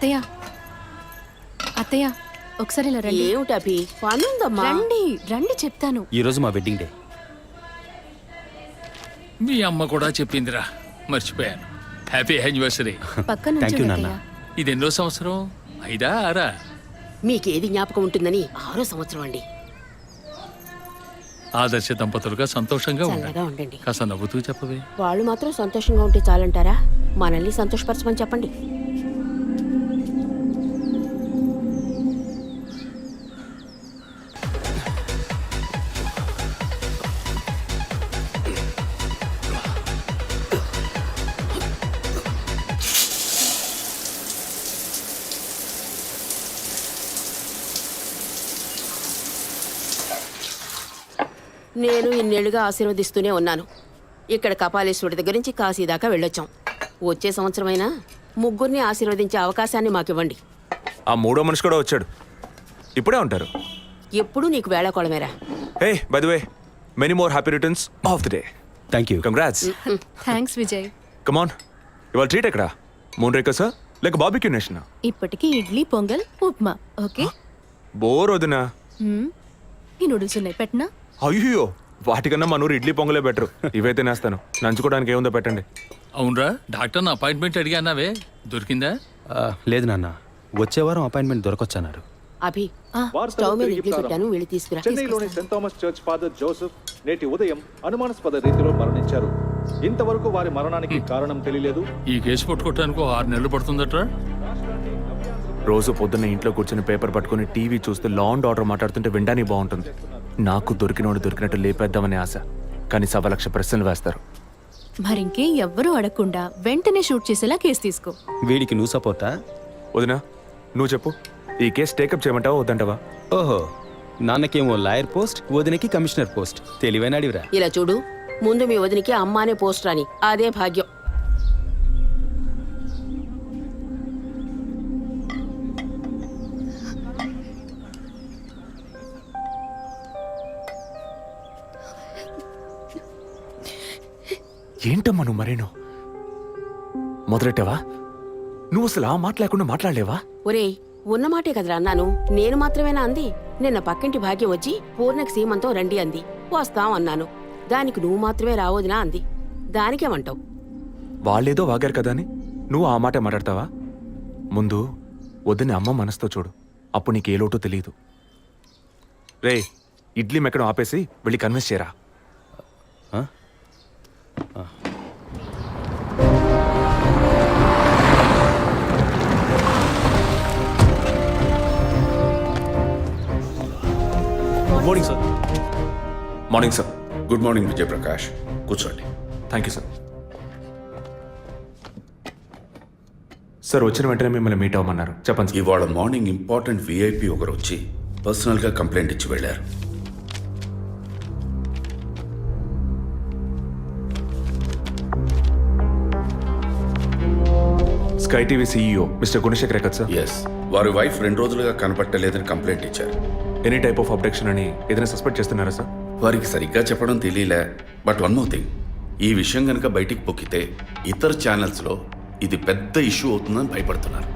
అత్తయ్య. అత్తయ్య ఒకసారి ఇలా రండి. ఏమిటి అభి? పనుందమ్మా. రండి రండి చెప్తాను. ఈరోజు మా వెడ్డింగ్ డే మీ అమ్మ కూడా చెప్పిందిరా. మర్చిపోయాను. హ్యాపీ యానివర్సరీ పక్క Thank నుంచి you, నాన్న. ఇది ఎన్నో సంవత్సరం? ఐదా ఆరా? మీకేది జ్ఞాపకం ఉంటుందని ఆరో సంవత్సరం అండి. ఆదర్శ దంపతులుగా సంతోషంగా ఉండండి. చల్లగా ఉండండి. కాస్త నవ్వుతూ చెప్పవే. వాళ్ళు మాత్రం సంతోషంగా ఉంటే చాలంటారా? మనల్ని సంతోషపరచమని చెప్పండి. ఇన్నేళ్ళుగా ఆశీర్వదిస్తూనే ఉన్నాను. ఇక్కడ కపాలేశ్వరుడి దగ్గర నుంచి కాశీ దాకా వెళ్ళొచ్చాం. వచ్చే సంవత్సరమైనా ముగ్గురిని ఆశీర్వదించే అవకాశాన్ని మాకివ్వండి. ఆ మూడో మనిషి కూడా వచ్చాడు. ఇప్పుడే ఉంటారు. ఎప్పుడూ నీకు వేళకోళమేరా. Hey by the way many more happy returns of the day thank you congrats thanks Vijay come on ఇవాళ ట్రీట్ ఎక్కడ? మూన్ రేకర్సా లేక బాబిక్యూ నేషన్ ఇప్పటికి ఇడ్లీ పొంగల్ ఉప్మా ఓకే? బోర్ వదినా? మ్మ్. ఈ నూడిల్స్ ఉన్నాయి పెట్టనా? అయ్యో వాటికన్నా మన ఊరు ఇడ్లీ పొంగలే బెటర్. ఇవైతే నేస్తాను. నంచుకోవడానికి ఏముందో పెట్టండి. అవునరా డాక్టర్ నా అపాయింట్మెంట్ అడిగానావే దొరికిందా? లేదు నాన్న. వచ్చే వారం అపాయింట్మెంట్ దొరకొచ్చన్నారు. అభి ఆ, స్టవ్ మీద ఇడ్లీ పెట్టాను వెళ్ళి తీసుకురా. చెన్నైలోని Saint Thomas Church father Joseph నేటి ఉదయం అనుమానాస్పద రీతిలో మరణించారు. ఇంతవరకు వారి మరణానికి కారణం తెలియలేదు. ఈ కేసు పట్టుకోవటానికి ఆరు నెలలు పడుతుందట్రా రోజు పొద్దున్న ఇంట్లో కూర్చొని పేపర్ పట్టుకొని టీవీ చూస్తూ లా అండ్ ఆర్డర్ మాట్లాడుతుంటే వినడానికి బాగుంటుంది. నాకు దొరికినోడు దొరికినట్టు లేపేద్దామనే ఆశ. కానీ సవ లక్ష ప్రశ్నలు వేస్తారు. మరింకే ఎవ్వరూ అడగకుండా వెంటనే షూట్ చేసేలా కేసు తీసుకో. వీడికి నువ్వు సపోర్టా? వదినా నువ్వు చెప్పు. ఈ కేసు టేకప్ చేయమంటావా వద్దంటావా? ఓహో నాన్నకేమో లాయర్ పోస్ట్ వదినకి కమిషనర్ పోస్ట్. తెలివైన అడివిరా. ఇలా చూడు ముందు మీ వదినికి అమ్మ అనే పోస్ట్ రాని అదే భాగ్యం. ఏంటమ్మా నువ్వు మరేను? మొదలెట్టావా? నువ్వు అసలు ఆ మాట లేకుండా మాట్లాడలేవా? ఒరేయ్ ఉన్నమాటే కదరా అన్నాను. నేను మాత్రమేనా అంది? నిన్న పక్కింటి భాగ్యం వచ్చి పూర్ణకి సీమంతం రండి అంది. వస్తాం అన్నాను. దానికి నువ్వు మాత్రమే రావద్దునా అంది. దానికేమంటావు? వాళ్ళేదో వాగారు కదా అని. నువ్వు ఆ మాట మాట్లాడతావా? ముందు వద్దని అమ్మ మనసుతో చూడు. అప్పుడు నీకు ఏ లోటో తెలియదు. రే ఇడ్లీ మెక్కడం ఆపేసి వెళ్ళి కన్విన్స్ చేయరా? Morning sir morning sir good morning Vijayaprakash కూర్చోండి థ్యాంక్ యూ సార్ సార్ వచ్చిన వెంటనే మిమ్మల్ని మీట్ అవ్వమన్నారు. చెప్పండి సార్ ఇవాళ మార్నింగ్ ఇంపార్టెంట్ విఐపి ఒకరు వచ్చి పర్సనల్గా కంప్లైంట్ ఇచ్చి వెళ్ళారు. Sky TV CEO mister Gunasekhar కదా సార్ ఎస్ వారి వైఫ్ రెండు రోజులుగా కనపట్టలేదని కంప్లైంట్ ఇచ్చారు. ఎనీ టైప్ ఆఫ్ అబ్డక్షన్ అని ఏదైనా సస్పెక్ట్ చేస్తున్నారా సార్ వారికి సరిగ్గా చెప్పడం తెలియలే. బట్ వన్ మోర్ థింగ్ ఈ విషయం కనుక బయటికి పొక్కితే ఇతర ఛానల్స్లో ఇది పెద్ద ఇష్యూ అవుతుందని భయపడుతున్నారు.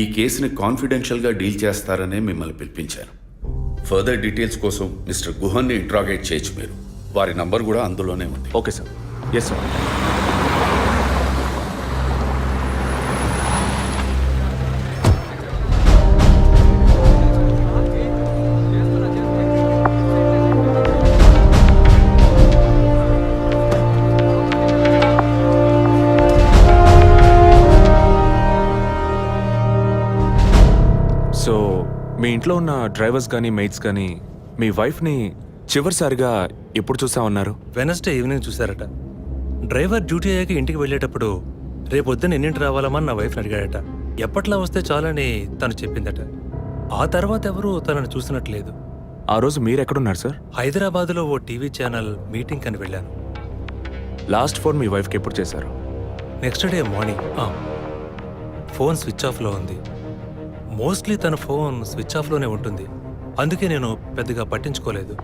ఈ కేసుని కాన్ఫిడెన్షియల్గా డీల్ చేస్తారనే మిమ్మల్ని పిలిపించారు ఫర్దర్ డీటెయిల్స్ కోసం మిస్టర్ గుహన్ని ఇంట్రాగేట్ చేయొచ్చు మీరు. వారి నంబర్ కూడా అందులోనే ఉంది. ఓకే సార్ ఎస్ సార్ ఇంట్లో ఉన్న డ్రైవర్స్ కానీ మెయిట్స్ కానీ మీ వైఫ్ని చివరిసారిగా ఎప్పుడు చూసా ఉన్నారు వెనస్డే ఈవినింగ్ చూశారట. డ్రైవర్ డ్యూటీ అయ్యాక ఇంటికి వెళ్ళేటప్పుడు రేపొద్దున ఎన్నింటి రావాలమని నా వైఫ్ని అడిగాడట. ఎప్పట్లా వస్తే చాలని తను చెప్పిందట. ఆ తర్వాత ఎవరూ తనను చూసినట్లేదు. ఆ రోజు మీరు ఎక్కడున్నారు సార్? హైదరాబాద్లో ఓ టీవీ ఛానల్ మీటింగ్ అని వెళ్ళాను. లాస్ట్ ఫోన్ మీ వైఫ్కి ఎప్పుడు చేశారు? Next day morning. Phone switch ఆఫ్లో ఉంది. మోస్ట్లీ తన ఫోన్ స్విచ్ ఆఫ్లోనే ఉంటుంది. అందుకే నేను పెద్దగా పట్టించుకోలేదు.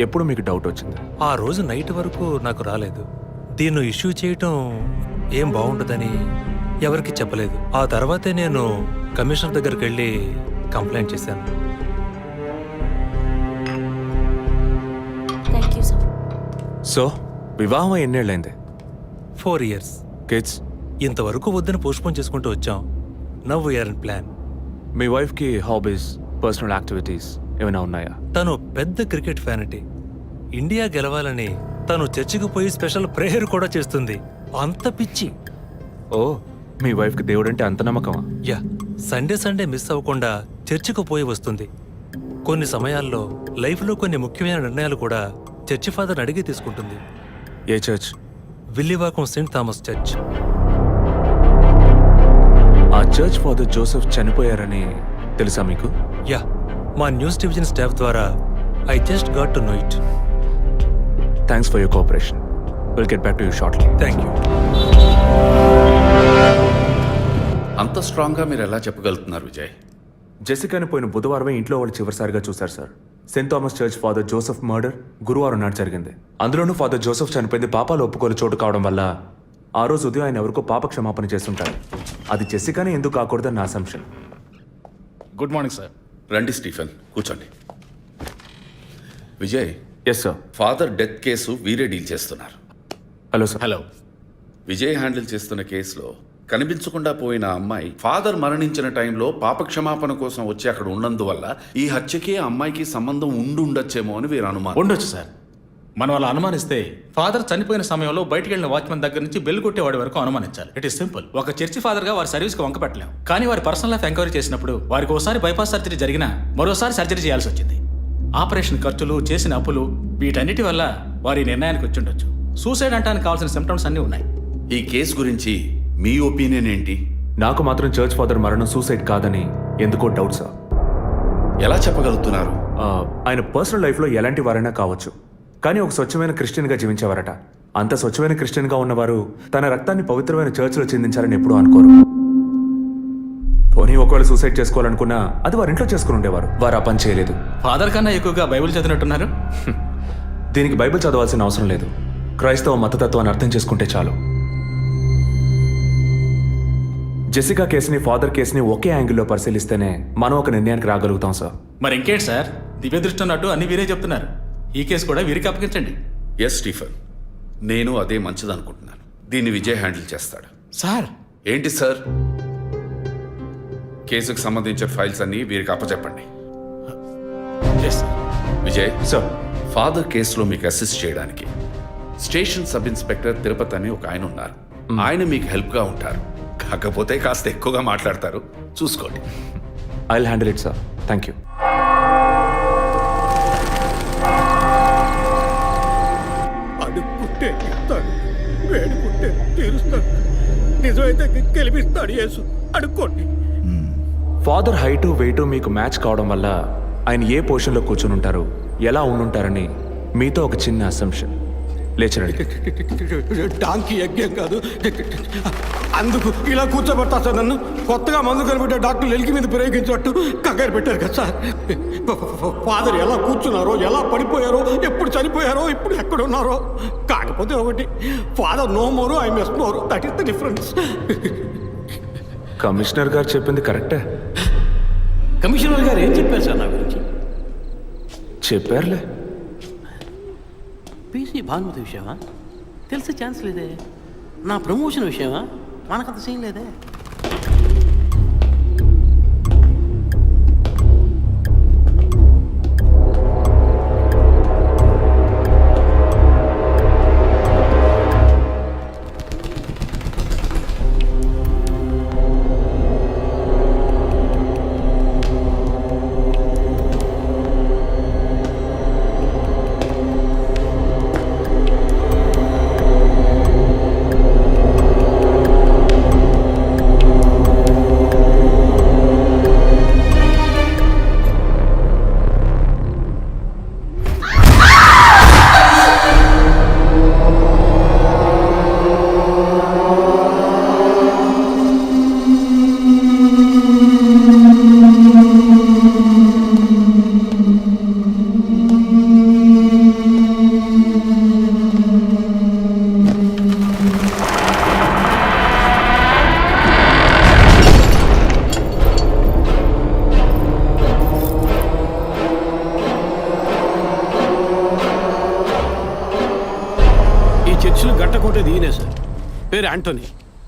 ఎప్పుడు మీకు డౌట్ వచ్చింది? ఆ రోజు నైట్ వరకు నాకు రాలేదు. దీన్ని ఇష్యూ చేయటం ఏం బాగుండదని ఎవరికి చెప్పలేదు. ఆ తర్వాతే నేను కమిషనర్ దగ్గరికి వెళ్ళి కంప్లైంట్ చేశాను. థ్యాంక్ యూ సార్ సో వివాహం ఎన్నేళ్ళైంది? ఫోర్ ఇయర్స్ కిడ్స్ ఇంతవరకు వద్దని పోస్ట్పోన్ చేసుకుంటూ వచ్చాం. నవ్ ఇయర్ ప్లాన్ మీ వైఫ్కి హాబీస్ పర్సనల్ యాక్టివిటీస్ ఏమైనా ఉన్నాయా? తను పెద్ద క్రికెట్ ఫ్యానిటీ. ఇండియా గెలవాలని తను చర్చికి పోయి స్పెషల్ ప్రేయర్ కూడా చేస్తుంది. అంత పిచ్చి. ఓ మీ వైఫ్కి దేవుడంటే అంత నమ్మకమా? యా సండే సండే మిస్ అవ్వకుండా చర్చికి పోయి వస్తుంది. కొన్ని సమయాల్లో లైఫ్లో కొన్ని ముఖ్యమైన నిర్ణయాలు కూడా చర్చి ఫాదర్ అడిగి తీసుకుంటుంది. ఏ church? Villivakkam Saint Thomas Church. Church father Joseph చనిపోయారని తెలుసా మీకు? యా మా న్యూస్ డివిజన్ స్టాఫ్ ద్వారా I just got to know it. Thanks for your cooperation will get back to you shortly thank you అంత స్ట్రాంగ్గా మీరు ఎలా చెప్పగలుగుతున్నారు విజయ్? జెసికాని పోయిన బుధవారమే ఇంట్లో వాళ్ళు చివరిసారిగా చూశారు sir. Saint Thomas Church father Joseph murder గురువారం నాడు జరిగింది. అందులోనూ ఫాదర్ జోసెఫ్ చనిపోయింది పాపాలు ఒప్పుకోలు చోటు కావడం వల్ల ఆ రోజు ఉదయం ఆయన ఎవరికో పాప క్షమాపణ చేస్తుంటారు. అది జెసికానే ఎందుకు కాకూడదని నా అసంప్షన్ గుడ్ మార్నింగ్ సార్ రండి స్టీఫెన్. కూర్చోండి. Vijay yes sir father death case వీరే డీల్ చేస్తున్నారు. Hello sir hello Vijay handle చేస్తున్న కేసులో కనిపించకుండా పోయిన అమ్మాయి ఫాదర్ మరణించిన టైంలో పాప క్షమాపణ కోసం వచ్చి అక్కడ ఉన్నందువల్ల ఈ హత్యకి ఆ అమ్మాయికి సంబంధం ఉండి ఉండొచ్చేమో అని వీరు అనుమానం. ఉండొచ్చు సార్ మనం అలా అనుమానిస్తే ఫాదర్ చనిపోయిన సమయంలో బయటికి వెళ్ళిన వాచ్మెన్ దగ్గర నుంచి బెల్ కొట్టేవాడి వరకు అనుమానించాలి. ఇట్ ఇస్ సింపుల్ ఒక చర్చి ఫాదర్గా వారి సర్వీస్కి వంక పెట్టలేం. కానీ వారి పర్సనల్ లైఫ్ ఎంక్వైరీ చేసినప్పుడు వారికి ఒకసారి బైపాస్ సర్జరీ జరిగినా మరోసారి సర్జరీ చేయాల్సి వచ్చింది. ఆపరేషన్ ఖర్చులు చేసిన అప్పులు వీటన్నిటి వల్ల వారి నిర్ణయానికి వచ్చి ఉండొచ్చు. సూసైడ్ అంటానికి కావాల్సిన సిమ్టమ్స్ అన్నీ ఉన్నాయి. ఈ కేసు గురించి మీ ఒపీనియన్ ఏంటి? నాకు మాత్రం చర్చ్ ఫాదర్ మరణం సూసైడ్ కాదని ఎందుకో డౌట్ సార్ ఎలా చెప్పగలుగుతున్నారు? ఆయన పర్సనల్ లైఫ్లో ఎలాంటి వారైనా కావచ్చు. కానీ ఒక స్వచ్ఛమైన క్రిస్టియన్గా జీవించేవారట. అంత స్వచ్ఛమైన క్రిస్టియన్గా ఉన్నవారు తన రక్తాన్ని పవిత్రమైన చర్చ్లో చెందించాలని ఎప్పుడూ అనుకోరు. పోనీ ఒకవేళ సూసైడ్ చేసుకోవాలనుకున్నా అది వారి ఇంట్లో చేసుకుని ఉండేవారు. వారు ఆ పని చేయలేదు. ఫాదర్ కన్నా ఎక్కువగా బైబిల్ చదివినట్టున్నారు? దీనికి బైబిల్ చదవాల్సిన అవసరం లేదు. క్రైస్తవ మతతత్వాన్ని అర్థం చేసుకుంటే చాలు. జెసికా కేసుని ఫాదర్ కేసుని ఒకే యాంగిల్లో పరిశీలిస్తేనే మనం ఒక నిర్ణయానికి రాగలుగుతాం సార్. మరి ఇంకేంటి సార్? దివ్య దృష్టి ఉన్నట్టు అన్ని వీరే చెప్తున్నారు. ఈ కేసు కూడా వీరికి అప్పగించండి. ఎస్ స్టీఫెన్ నేను అదే మంచిదనుకుంటున్నాను. దీన్ని విజయ్ హ్యాండిల్ చేస్తాడు. సార్! ఏంటి సార్? కేసుకు సంబంధించిన ఫైల్స్ అన్ని వీరికి అప్పచెప్పండి. విజయ్? సార్ ఫాదర్ కేసులో మీకు అసిస్ట్ చేయడానికి స్టేషన్ సబ్ ఇన్స్పెక్టర్ తిరుపతి అని ఒక ఆయన ఉన్నారు. ఆయన మీకు హెల్ప్గా ఉంటారు. కాకపోతే కాస్త ఎక్కువగా మాట్లాడతారు. చూసుకోండి. I handle it sir thank you గెలిపిస్తాడు Yesu. అనుకోండి ఫాదర్ హైటు వెయిటు మీకు మ్యాచ్ కావడం వల్ల ఆయన ఏ పొజిషన్లో కూర్చుని ఉంటారు ఎలా ఉండుంటారని మీతో ఒక చిన్న అసంప్షన్ లేచరండి డాంకీ యజ్ఞం కాదు. అందుకు ఇలా కూర్చోబెడతా సార్ నన్ను. కొత్తగా మందు కనిపెట్టే డాక్టర్లు ఎలికి మీద ప్రయోగించినట్టు కంగారు పెట్టారు కదా సార్. ఫాదర్ ఎలా కూర్చున్నారో ఎలా పడిపోయారో ఎప్పుడు చనిపోయారో ఇప్పుడు ఎక్కడున్నారో కాకపోతే ఒకటి father no more I miss more. That is the difference commissioner గారు చెప్పింది కరెక్టే. కమిషనర్ గారు ఏం చెప్పారు సార్ నా గురించి? చెప్పారులే. పీసీ భానుమతి విషయమా? తెలిసే ఛాన్స్ లేదే. నా ప్రమోషన్ విషయమా? మనకంత సీన్ లేదే.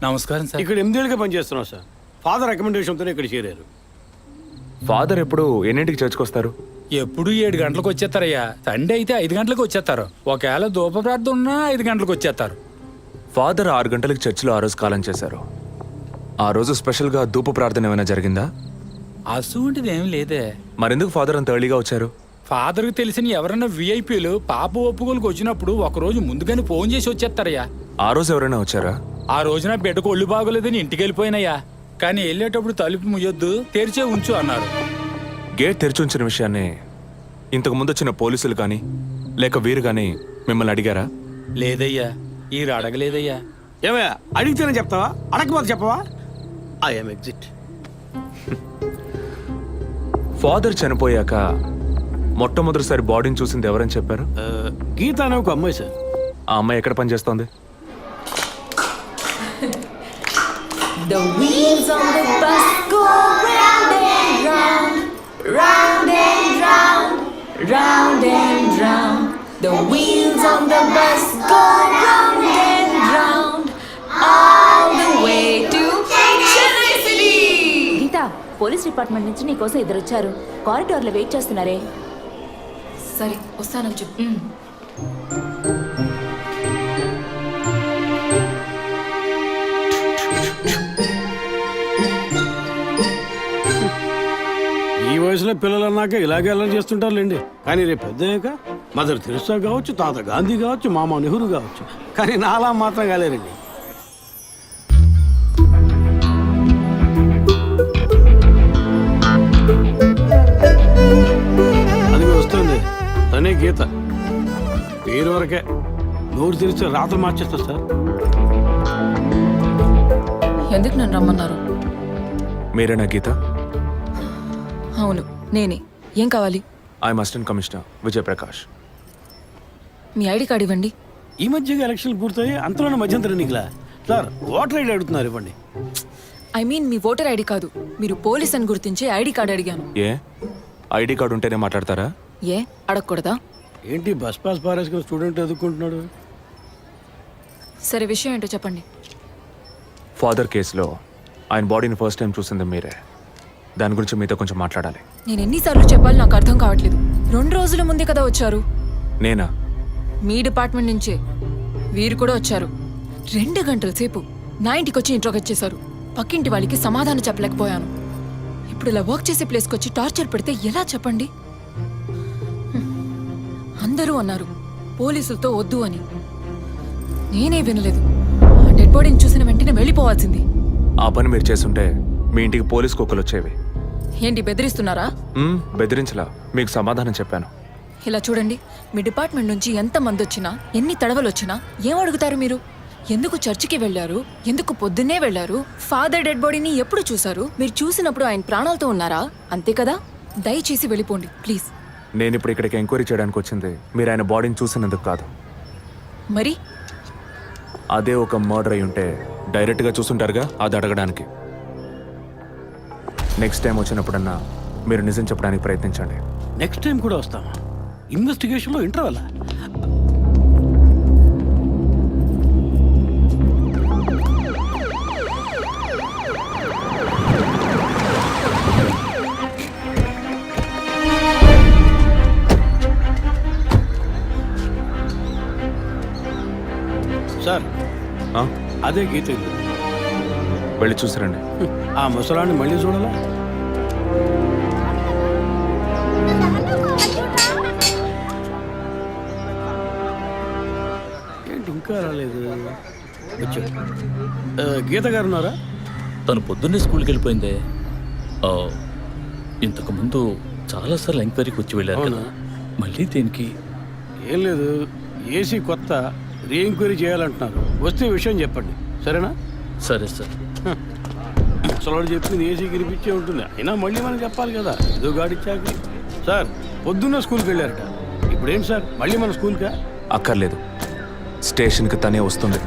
నమస్కారం సార్. ఇక్కడ ఎనిమిదేళ్ళుగా పనిచేస్తున్నాం సార్. ఫాదర్ రికమెండేషన్తోనే ఇక్కడ చేరారు. ఫాదర్ ఎప్పుడు ఎన్నింటికి చర్చ్కి వస్తారు ఎప్పుడు ఏడు గంటలకు వచ్చేస్తారయ్యా. సండే అయితే ఐదు గంటలకు వచ్చేస్తారు. ఒకవేళ ధూప ప్రార్థన ఉన్నా ఐదు గంటలకు వచ్చేస్తారు. ఫాదర్ ఆరు గంటలకు చర్చిలో ఆ రోజు కాలం చేశారు. ఆ రోజు స్పెషల్గా ధూప ప్రార్థన ఏమైనా జరిగిందా? అసువంటిది ఏం లేదే. మరెందుకు ఫాదర్ అంత ఎర్లీగా వచ్చారు? ఫాదర్కి తెలిసిన ఎవరైనా విఐపీలు పాప ఒప్పుకోలకు వచ్చినప్పుడు ఒక రోజు ముందుగానే ఫోన్ చేసి వచ్చేస్తారయ్యా. ఆ రోజు ఎవరైనా వచ్చారా? ఆ రోజున బిడ్డకు ఒళ్ళు బాగోలేదని ఇంటికి వెళ్ళిపోయినయ్యా కానీ వెళ్ళేటప్పుడు తలుపు ముయ్యొద్దు తెరిచే ఉంచు అన్నారు. గేట్ తెరిచి ఉంచిన విషయాన్ని ఇంతకు ముందు వచ్చిన పోలీసులు కానీ లేక వీరు కానీ మిమ్మల్ని అడిగారా? లేదయ్యా ఈ అడగలేదయ్యా. ఏమయ్యా అడిగితేనే చెప్తావా? అడగకపోతే చెప్పవా? ఐఎమ్ ఎగ్జిట్ ఫాదర్ చనిపోయాక మొట్టమొదటిసారి బాడీని చూసింది ఎవరని చెప్పారు? గీత అనే ఒక అమ్మాయి సార్ ఆ అమ్మాయి ఎక్కడ పనిచేస్తోంది? The wheels on the bus go round and round, round and round, round and round. The wheels on the bus go round and round, all the way to Chennai City. Geetha police department నుంచి నీకోసం ఇద్దరు వచ్చారు కారిడార్లో wait చేస్తున్నారే సరే వస్తానని చెప్పు వయసులో పిల్లలు అన్నాక ఇలాగే అల్లరి చేస్తుంటారులేండి. కానీ రేపు పెద్దయ్యాక మదర్ తెరిసా కావచ్చు తాత గాంధీ కావచ్చు మామ నెహ్రూ కావచ్చు. కానీ నాలా మాత్రం కాలేరండి. అది వస్తుంది. తనే గీత. పేరు వరకే. నోరు తెరిస్తే రాత్రి మార్చేస్తా సార్. ఎందుకు నన్ను రమ్మన్నారు? మీరేనా గీత? అవును నేనే. ఏం కావాలి? I'm assistant commissioner Vijayaprakash. Me ID card ఇవ్వండి. ఈ మధ్యగా ఎలక్షన్లు పూర్తయి అంతలోనే మధ్యంతరం ఎన్నికలా సార్ ఓటర్ ఐడి అడుగుతున్నారు ఇవ్వండి. ఐ మీన్ మీ ఓటర్ ఐడి కాదు మీరు పోలీస్ అని గుర్తించే ఐడి కార్డ్ అడిగాను. ఏ? ఐడి కార్డు ఉంటేనే మాట్లాడతారా? ఏ? అడగకూడదా? ఏంటి బస్ పాస్ పారేసుకుని స్టూడెంట్ ఎదుర్కొంటున్నాడు? సరే విషయం ఏంటో చెప్పండి. ఫాదర్ కేసులో ఆయన బాడీని ఫస్ట్ టైం చూసింది మీరే. దాని గురించి మీతో కొంచెం మాట్లాడాలి. నేను ఎన్నిసార్లు చెప్పాలి నాకు అర్థం కావట్లేదు. రెండు రోజుల ముందే కదా వచ్చారు? నేనా? మీ డిపార్ట్మెంట్ నుంచే. వీరు కూడా వచ్చారు. రెండు గంటల సేపు నా ఇంటికి వచ్చి ఇంట్రోగేట్ చేశారు పక్కింటి వాళ్ళకి సమాధానం చెప్పలేకపోయాను. ఇప్పుడు ఇలా వర్క్ చేసే ప్లేస్కి వచ్చి టార్చర్ పెడితే ఎలా చెప్పండి. అందరూ అన్నారు పోలీసులతో వద్దు అని. నేనే వినలేదు. ఆ డెడ్ బాడీని చూసిన వెంటనే వెళ్ళిపోవాల్సింది. ఆ పని మీరు చేస్తుంటే మీ ఇంటికి పోలీస్ కుక్కలు వచ్చేవి. ఏంటి బెదిరిస్తున్నారా? మ్మ్, బెదిరించలా. మీకు సమాధానం చెప్పాను. ఇలా చూడండి మీ డిపార్ట్మెంట్ నుంచి ఎంత మంది వచ్చినా ఎన్ని తడవలు వచ్చినా ఏం అడుగుతారు మీరు? ఎందుకు చర్చికి వెళ్ళారు? ఎందుకు పొద్దున్నే వెళ్ళారు? ఫాదర్ డెడ్ బాడీని ఎప్పుడు చూశారు? మీరు చూసినప్పుడు ఆయన ప్రాణాలతో ఉన్నారా? అంతే కదా? దయచేసి వెళ్ళిపోండి ప్లీజ్. నేను ఇప్పుడు ఇక్కడికి ఎంక్వైరీ చేయడానికి వచ్చింది. మీరు ఆయన బాడీని చూసినందుకు కాదు. మరి? అదే ఒక మర్డర్ అయి ఉంటే డైరెక్ట్గా చూసుంటారుగా? అది అడగడానికి. నెక్స్ట్ టైం వచ్చినప్పుడన్నా మీరు నిజం చెప్పడానికి ప్రయత్నించండి నెక్స్ట్ టైం కూడా వస్తామా ఇన్వెస్టిగేషన్లో ఇంటర్వల్ సార్? అదే గీత ఇల్లు. వెళ్ళి చూసిరండి. ఆ ముసలాన్ని మళ్ళీ చూడాలా? ఏంటి ఇంకా రాలేదు? వచ్చాడు ఆ, గీత గారు ఉన్నారా? తను పొద్దున్నే స్కూల్కి వెళ్ళిపోయిందే. ఆ, ఇంతకు ముందు చాలాసార్లు ఎంక్వైరీకి వచ్చి వెళ్ళారు కదా. మళ్ళీ దేనికి? ఏం లేదు. ఏసీ కొత్త రీ ఎంక్వైరీ చేయాలంటున్నారు. వస్తే విషయం చెప్పండి. సరేనా? సరే సార్. ముసలాడు చెప్పింది ఏసీ గిరిపించే ఉంటుంది. అయినా మళ్ళీ మనం చెప్పాలి కదా. ఏదో గాడిచ్చాక సార్ పొద్దున్న స్కూల్కి వెళ్ళారట. ఇప్పుడు ఏంటి సార్? మళ్ళీ మన స్కూల్కా? అక్కర్లేదు. స్టేషన్కి తనే వస్తుంది.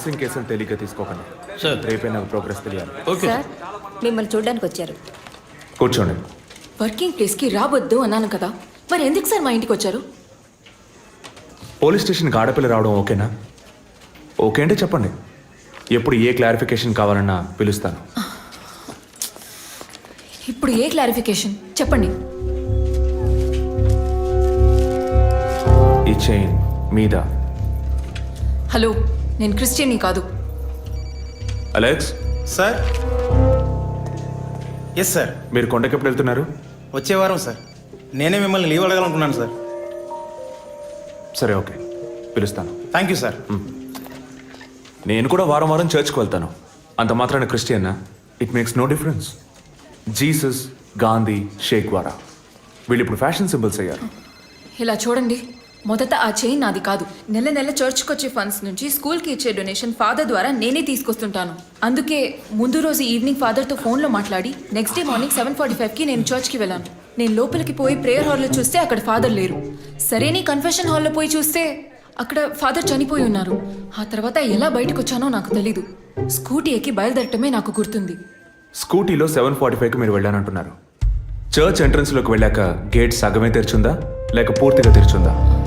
మిస్సింగ్ కేసును తేలిగ్గా తీసుకోకండి సార్ రేపే నాకు ప్రోగ్రెస్ తెలియాలి ఓకే సార్ మిమ్మల్ని చూడడానికి వచ్చారు. కూర్చోండి. వర్కింగ్ ప్లేస్కి రావద్దు అన్నాను కదా. మరి ఎందుకు సార్ మా ఇంటికి వచ్చారు? పోలీస్ స్టేషన్కి ఆడపిల్ల రావడం ఓకేనా? ఓకే అంటే చెప్పండి. ఎప్పుడు ఏ క్లారిఫికేషన్ కావాలన్నా పిలుస్తాను. ఇప్పుడు ఏ క్లారిఫికేషన్ చెప్పండి. ఈ చైన్ మీద? హలో నేను క్రిస్టియన్ని కాదు. అలెక్స్? సార్? ఎస్ సార్ మీరు కొండకి ఎప్పుడు వెళ్తున్నారు? వచ్చే వారం సార్ నేనే మిమ్మల్ని లీవ్ అడగాలనుకున్నాను సార్ సరే ఓకే. పిలుస్తాను. థ్యాంక్ యూ సార్ నేను కూడా వారం వారం చర్చ్కి వెళ్తాను. అంత మాత్రాన క్రిస్టియన్నా? It makes no difference Jesus Gandhi Sheikh వారా. వీళ్ళు ఇప్పుడు ఫ్యాషన్ సింబల్స్ అయ్యారు. ఇలా చూడండి. మొదట ఆ చైన్ నాది కాదు. నెల నెల చర్చ్కొచ్చే ఫండ్స్ నుంచి స్కూల్కి ఇచ్చే డొనేషన్ ఫాదర్ ద్వారా నేనే తీసుకొస్తుంటాను. అందుకే ముందు రోజు ఈవినింగ్ ఫాదర్తో ఫోన్లో మాట్లాడి next day morning seven forty ఫైవ్కి నేను చర్చ్కి వెళ్ళాను. నేను లోపలికి పోయి ప్రేయర్ హాల్లో చూస్తే అక్కడ ఫాదర్ లేరు. సరే నీ కన్ఫెషన్ హాల్లో పోయి చూస్తే అక్కడ ఫాదర్ చనిపోయి ఉన్నారు. ఆ తర్వాత ఎలా బయటకు వచ్చానో నాకు తెలీదు. స్కూటీ ఎక్కి బయలుదేరటమే నాకు గుర్తుంది. స్కూటీలో సెవెన్ ఫార్టీ ఫైవ్కి మీరు వెళ్ళానంటున్నారు. చర్చ్ ఎంట్రన్స్లోకి వెళ్ళాక గేట్ సగమే తెరిచుందా? లేక పూర్తిగా తెరిచుందా?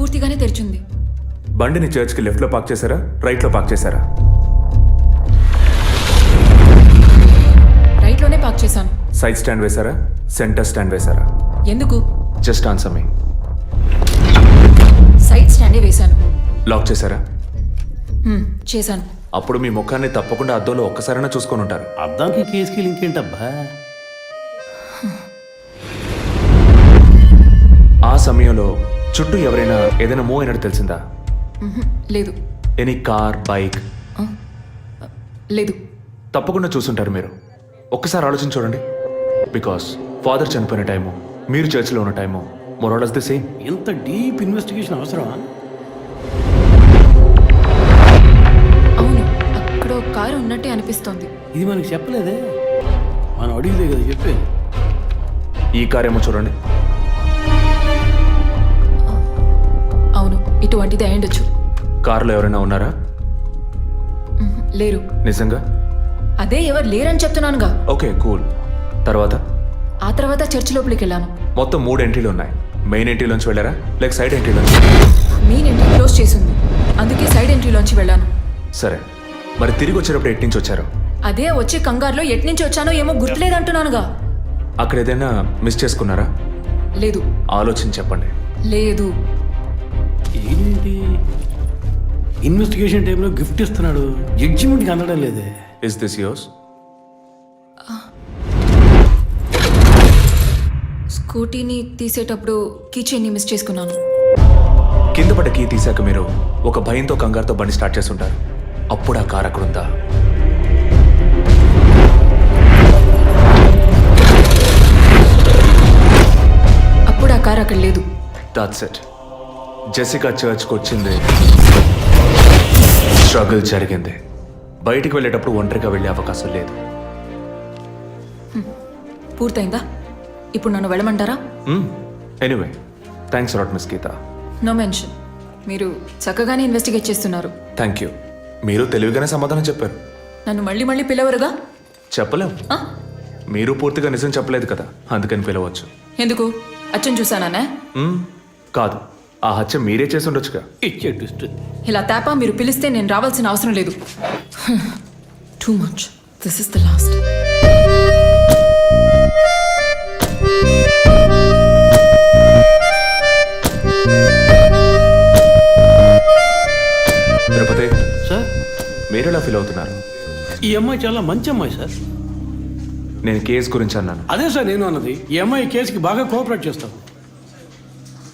పూర్తిగానే తెరిచింది. బండిని చర్చ్కి లెఫ్ట్లో పార్క్ చేశారా? రైట్లో పార్క్ చేశారా? రైట్లోనే పార్క్ చేశాను. సైడ్ స్టాండ్ వేశారా? సెంటర్ స్టాండ్ వేశారా? ఎందుకు? Just answer me. సైడ్ స్టాండే వేశాను. లాక్ చేశారా? హ్మ్, చేశాను. అప్పుడు మీ ముఖాన్ని తప్పకుండా అద్దంలో ఒక్కసారైనా చూసుకొని ఉంటారు. అద్దానికి కేసుకి లింక్ ఏంటబ్బా? ఆ సమయంలో చుట్టూ ఎవరైనా ఏదైనా మూవ్ అయినట్టు తెలిసిందా? లేదు. Any car bike? లేదు. తప్పకుండా చూసుంటారు మీరు. ఒక్కసారి ఆలోచన చూడండి. బికాస్ ఫాదర్ చనిపోయిన టైము మీరు చర్చిలో ఉన్న టైము మొరాలస్ ది సేమ్ ఇంత డీప్ ఇన్వెస్టిగేషన్ అవసరమా? అవును అక్కడ ఒక కారు ఉన్నట్టే అనిపిస్తోంది. ఇది మనకి చెప్పలేదే. మనం అడిగితే కదా చెప్పేది. ఈ కార్ ఏమో చూడండి. ఇటువంటిది అయ్యుండొచ్చు. కారులో ఎవరైనా ఉన్నారా? లేరు. నిజంగా? అదే ఎవరు లేరని చెప్తున్నానుగా. Okay cool. తర్వాత? ఆ తర్వాత చర్చి లోపలికి వెళ్ళాను. మొత్తం మూడు ఎంట్రీలు ఉన్నాయి. మెయిన్ ఎంట్రీలోంచి వెళ్ళారా? లేక సైడ్ ఎంట్రీలోంచి? మెయిన్ ఎంట్రీ క్లోజ్ చేసింది. అందుకే సైడ్ ఎంట్రీలోంచి వెళ్ళాను. సరే. మరి తిరిగి వచ్చేటప్పుడు ఎటు నుంచి వచ్చారు? అదే వచ్చే కంగారులో ఎట్నుంచి వచ్చానో ఏమో గుర్తులేదంటున్నానుగా. అక్కడ ఏదైనా మిస్ చేసుకున్నారా? లేదు. ఆలోచించి చెప్పండి. లేదు. ఏంటి? ఇన్వెస్టిగేషన్ టైంలో గిఫ్ట్ ఇస్తున్నాడు. జడ్జిమెంట్కి అందడం లేదే. ఇస్ దిస్ యోర్స్ స్కూటీని తీసేటప్పుడు కీచైన్ని మిస్ చేసుకున్నాను. కింద పడ్డ కీ తీశాక మీరు ఒక భయంతో కంగారుతో బండి స్టార్ట్ చేస్తుంటారు. అప్పుడు ఆ కార్ అక్కడ ఉందా అప్పుడు ఆ కారు అక్కడ లేదు. దాట్స్ ఇట్ జెసికా చర్చ్కి వచ్చింది. స్ట్రగుల్ జరిగింది. బయటికి వెళ్ళేటప్పుడు ఒంటరిగా వెళ్ళే అవకాశం లేదు. పూర్తయిందా? ఇప్పుడు నన్ను వెళ్ళమంటారా? ఎనీవే థ్యాంక్స్ రాట్ మిస్ గీత నో మెన్షన్ మీరు చక్కగానే ఇన్వెస్టిగేట్ చేస్తున్నారు. థ్యాంక్ యూ మీరు తెలివిగానే సమాధానం చెప్పారు. నన్ను మళ్ళీ మళ్ళీ పిలవరుగా? చెప్పలేం? మీరు పూర్తిగా నిజం చెప్పలేదు కదా. అందుకని పిలవచ్చు. ఎందుకు? అచ్చం చూసానా కాదు. ఆ హత్య మీరే చేసి ఉండొచ్చుగా ఇచ్చే ట్విస్ట్ ఇలా తేపా మీరు పిలిస్తే నేను రావాల్సిన అవసరం లేదు. Too much this is the last Tirupati sir మీరు ఎలా ఫీల్ అవుతున్నారు? ఈ అమ్మాయి చాలా మంచి అమ్మాయి సార్ నేను కేసు గురించి అన్నాను. అదే సార్ నేను అన్నది. ఈ అమ్మాయి కేసుకి బాగా కోఆపరేట్ చేస్తాం.